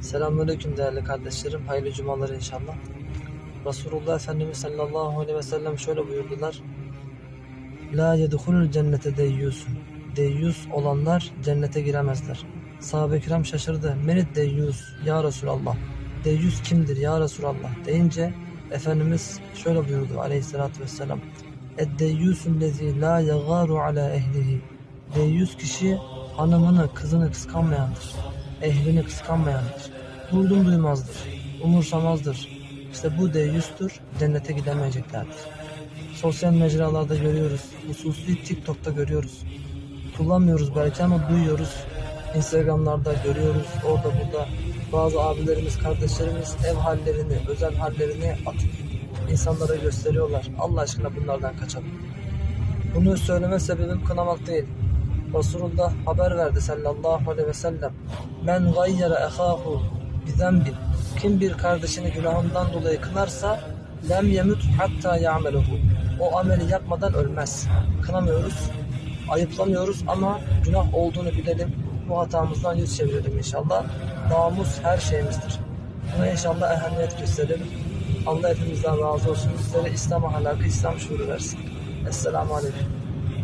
Selamünaleyküm değerli kardeşlerim. Hayırlı cumalar inşallah. Resulullah Efendimiz sallallahu aleyhi ve sellem şöyle buyurdular. La yedhulul cennete deyyusun. Deyyus olanlar cennete giremezler. Sahabe-i kiram şaşırdı. Menit deyyus ya Resulallah. Deyyus kimdir ya Resulallah deyince Efendimiz şöyle buyurdu aleyhissalatü vesselam. Eddeyyusun lezi la yagaru ala ehlihi. Deyyus kişi hanımını, kızını kıskanmayandır. Ehlini kıskanmayandır. Duydum duymazdır. Umursamazdır. İşte bu deyyustur. Cennete gidemeyeceklerdir. Sosyal mecralarda görüyoruz. Hususi TikTok'ta görüyoruz. Kullanmıyoruz belki ama duyuyoruz. Instagram'larda görüyoruz. Orada burada bazı abilerimiz, kardeşlerimiz ev hallerini, özel hallerini atıp insanlara gösteriyorlar. Allah aşkına bunlardan kaçalım. Bunu söyleme sebebim kınamak değil. Resulullah haber verdi sallallahu aleyhi ve sellem. Men gayyere ehahu bizembin. Kim bir kardeşini günahından dolayı kınarsa lem yemut hatta ya'meluhu. O ameli yapmadan ölmez. Kınamıyoruz, ayıplamıyoruz ama günah olduğunu bilelim. Bu hatamızdan yüz çevirelim inşallah. Namus her şeyimizdir. Buna inşallah ehemmiyet gösterelim. Allah hepimizden razı olsun. Bizlere İslam ahlakı, İslam şuuru versin. Esselamu Aleyküm.